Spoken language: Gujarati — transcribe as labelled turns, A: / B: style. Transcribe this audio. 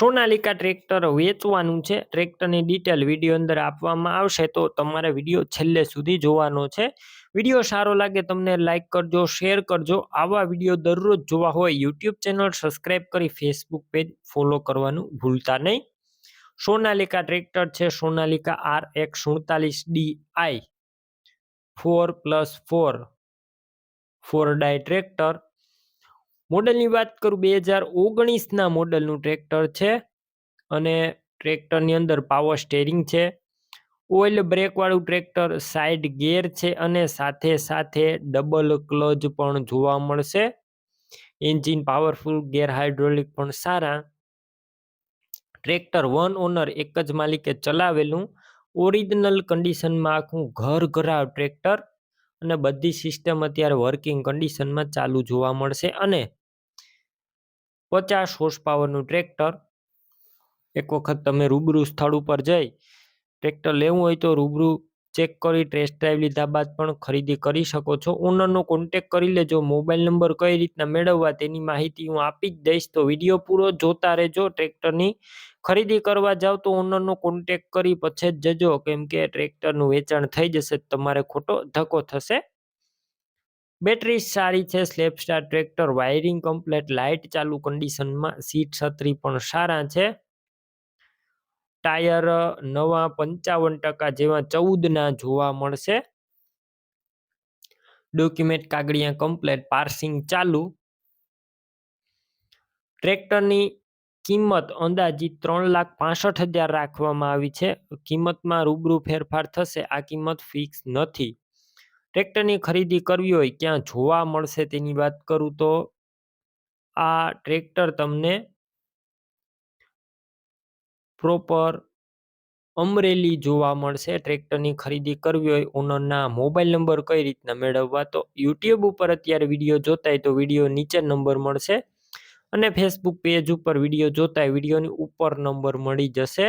A: સોનાલિકા ટ્રેક્ટર વેચવાનું છે. ટ્રેક્ટરની ડિટેલ વીડિયો અંદર આપવામાં આવશે તો તમારે વીડિયો છેલ્લે સુધી જોવાનો છે. વીડિયો સારો લાગે તમને લાઇક કરજો શેર કરજો. આવા વીડિયો દરરોજ જોવા હોય યુટ્યુબ ચેનલ સબસ્ક્રાઈબ કરી ફેસબુક પેજ ફોલો કરવાનું ભૂલતા નહીં. સોનાલિકા ટ્રેક્ટર છે. સોનાલિકા આર એક સુડતાલીસ D I four plus four four dye tractor મોડલની વાત કરું, બે હજાર ઓગણીસના મોડલનું ટ્રેક્ટર છે અને ટ્રેક્ટરની અંદર પાવર સ્ટેરિંગ છે. ઓઇલ બ્રેકવાળું ટ્રેક્ટર સાઇડ ગેર છે અને સાથે સાથે ડબલ ક્લચ પણ જોવા મળશે. એન્જિન પાવરફુલ ગેર હાઇડ્રોલિક પણ સારા. ટ્રેક્ટર વન ઓનર એક જ માલિકે ચલાવેલું. ઓરિજિનલ કન્ડિશનમાં આખું ઘર ઘરાવ ટ્રેક્ટર અને બધી સિસ્ટમ અત્યારે વર્કિંગ કન્ડિશનમાં ચાલુ જોવા મળશે અને પચાસ હોર્સ પાવરનું ટ્રેક્ટર એક વખત તમે રૂબરૂ સ્થળ ઉપર જઈ ટ્રેક્ટર લેવું હોય તો રૂબરૂ ચેક કરી ટેસ્ટ ડ્રાઈવ લીધા બાદ પણ ખરીદી કરી શકો છો. ઓનરનો કોન્ટેક કરી લેજો. મોબાઈલ નંબર કઈ રીતના મેળવવા તેની માહિતી હું આપી જ દઈશ. તો વીડિયો પૂરો જોતા રહેજો. ટ્રેક્ટરની ખરીદી કરવા જાવ તો ઓનરનો કોન્ટેક કરી પછી જ જજો. કેમ કે ટ્રેક્ટરનું વેચાણ થઈ જશે, તમારે ખોટો ધક્કો થશે. બેટરી સારી છે self start tractor, wiring complete, light ચાલુ કન્ડિશનમાં, સીટ છત્રી પણ સારા છે. ટાયર નવા પંચાવન ટકા જેવા ચૌદના જોવા મળશે. ડોક્યુમેન્ટ કાગળિયા કમ્પ્લેટ, પાર્સિંગ ચાલુ. ટ્રેક્ટરની કિંમત અંદાજિત ત્રણ લાખ પાસઠ હજાર રાખવામાં આવી છે. કિંમતમાં રૂબરૂ ફેરફાર થશે. આ કિંમત ફિક્સ નથી. ટ્રેક્ટરની ખરીદી કરવી હોય ક્યાં જોવા મળશે તેની વાત કરું તો આ ટ્રેક્ટર તમને પ્રોપર અમરેલી જોવા મળશે. ટ્રેક્ટરની ખરીદી કરવી હોય ઓનરના મોબાઈલ નંબર કઈ રીતના મેળવવા તો યુટ્યુબ ઉપર અત્યારે વીડિયો જોતા હોય તો વીડિયો નીચે નંબર મળશે અને ફેસબુક પેજ ઉપર વીડિયો જોતા હોય વિડીયોની ઉપર નંબર મળી જશે.